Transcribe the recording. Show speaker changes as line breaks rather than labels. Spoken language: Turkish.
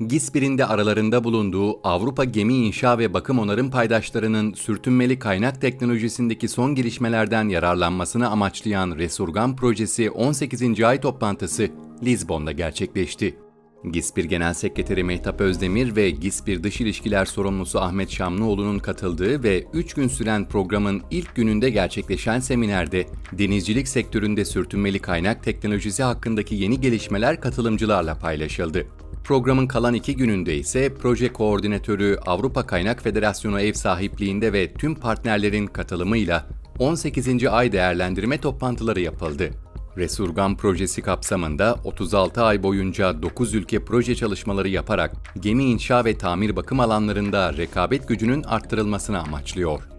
GİSPİR'in de aralarında bulunduğu Avrupa Gemi İnşa ve Bakım Onarım Paydaşları'nın sürtünmeli kaynak teknolojisindeki son gelişmelerden yararlanmasını amaçlayan Resurgam Projesi 18. ay toplantısı Lizbon'da gerçekleşti. GİSPİR Genel Sekreteri Mehtap Özdemir ve GİSPİR Dış İlişkiler Sorumlusu Ahmet Şamlıoğlu'nun katıldığı ve 3 gün süren programın ilk gününde gerçekleşen seminerde denizcilik sektöründe sürtünmeli kaynak teknolojisi hakkındaki yeni gelişmeler katılımcılarla paylaşıldı. Programın kalan iki gününde ise proje koordinatörü Avrupa Kaynak Federasyonu ev sahipliğinde ve tüm partnerlerin katılımıyla 18. ay değerlendirme toplantıları yapıldı. Resurgam projesi kapsamında 36 ay boyunca 9 ülke proje çalışmaları yaparak gemi inşa ve tamir bakım alanlarında rekabet gücünün arttırılmasını amaçlıyor.